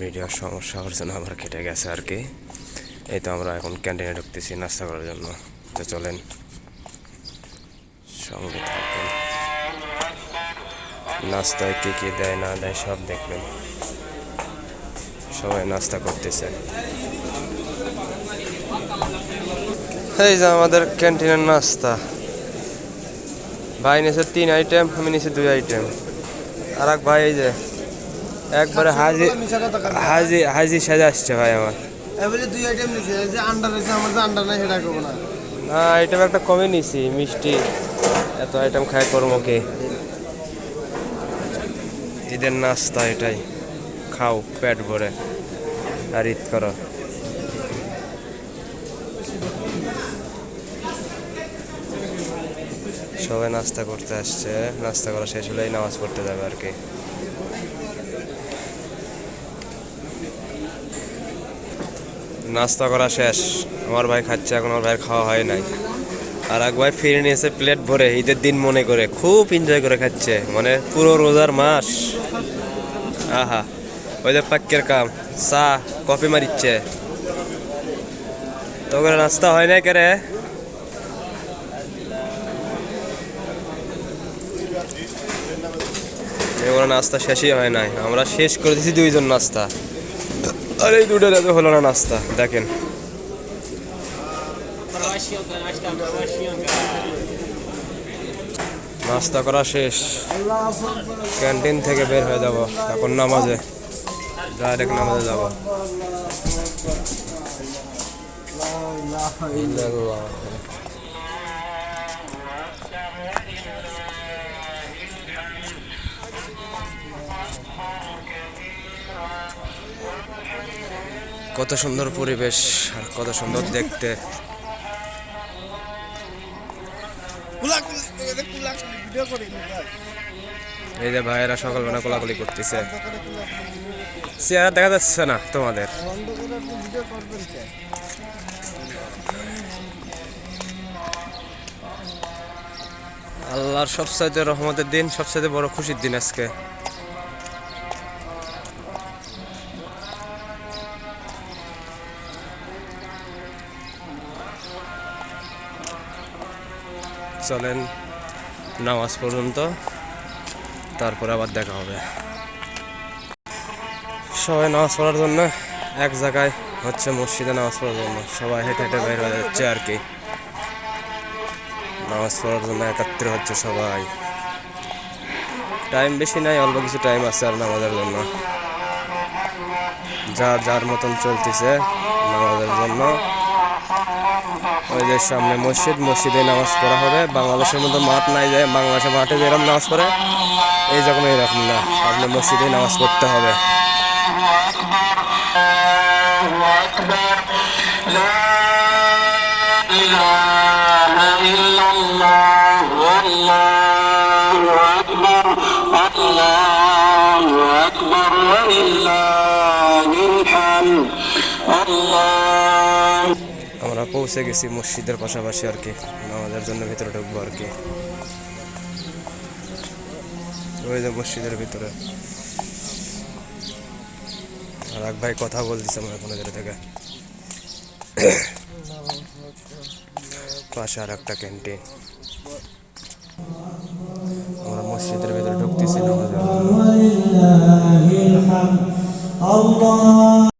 ভিডিওর সমস্যা হওয়ার জন্য আবার কেটে গেছে আর কি। এই তো আমরা এখন ক্যান্টিনে ঢুকতেছি নাস্তা করার জন্য। তো চলেন, সঙ্গে থাকুন। নাস্তায় কী কী দেয়, না দেয়, সব দেখবেন। সবাই নাস্তা করতেছে। এই যে আমাদের ক্যান্টিনের নাস্তা। ভাই নিয়েছে তিন আইটেম আমি নিয়েছি দুই আইটেম আর এক ভাই এই যে একবারে হাজি হাজি হাজি সাজা আসছে ভাই আমার। দুই আইটেম নিছে যে আন্ডার রয়েছে আমার যে আন্ডার নাই সেটা করব না। না আইটেম একটা কমে নিছি মিষ্টি। এত আইটেম খাই করব কি? ঈদের নাস্তা এটাই। খাও পেট ভরে। আর ঈদ করো। সবাই নাস্তা করতে আসছে নাস্তা করা শেষ হলেই নামাজ পড়তে যাবে আর কি। নাস্তা করা শেষ। আমার ভাই খাচ্ছে, এখন আমার ভাইয়ের খাওয়া হয় নাই। আর এক ভাই ফিরে নিয়েছে প্লেট ভরে, ঈদের দিন মনে করে। খুব এনজয় করে খাচ্ছে মানে পুরো রোজার মাস। আহা, ওই যে পাক্কের কাম, চা, কফি মারিচ্ছে। তো করে নাস্তা হয় নাই কেরে? এগুলো নাস্তা শেষই হয় নাই। আমরা শেষ করে দিয়েছি দুইজন নাস্তা। আর এই দুটো রাতে হলো না নাস্তা, দেখেন। নাস্তা করা শেষ। ক্যান্টিন থেকে বের হয়ে যাব, এখন নামাজে। ডাইরেক্ট নামাজে যাব। কত সুন্দর পরিবেশ আর কত সুন্দর দেখতে। এই যে ভাইয়েরা সকালবেলা কোলাকুলি করতেছে। চেহারা দেখা যাচ্ছে না তোমাদের। আল্লাহর সবচাইতে রহমতের দিন, সবচাইতে বড় খুশির দিন আজকে। চলেন নামাজ পর্যন্ত, তারপরে আবার দেখা হবে। সবাই নামাজ পড়ার জন্য এক জায়গায় হচ্ছে মসজিদে নামাজ পড়ার জন্য। সবাই হেঁটে হেঁটে বের হয়ে যাচ্ছে আর কি। নামাজ পড়ার জন্য একাত্র হচ্ছে সবাই। টাইম বেশি নাই, অল্প কিছু টাইম আছে আর নামাজের জন্য। যার যার মতন চলতেছে নামাজের জন্য। ওই যে সামনে মসজিদ মসজিদে নামাজ পড়া হবে বাংলাদেশের মতো মাঠ নাই যায় বাংলাদেশের মাঠে যেরকম নামাজ পড়ে এই যখন এরকম না আপনি মসজিদে নামাজ পড়তে হবে إله إلا الله আমরা পৌঁছে গেছি মসজিদের পাশাপাশি আর কি। আমাদের জন্য ভিতরে ঢুকবো আর কি। মসজিদের ভিতরে। রাগ ভাই কথা বলতেছে আমার কোনো জায়গা থেকে। পাশে আর একটা ক্যান্টিন আমরা মসজিদের ভিতরে ঢুকতেছি নামাজের জন্য।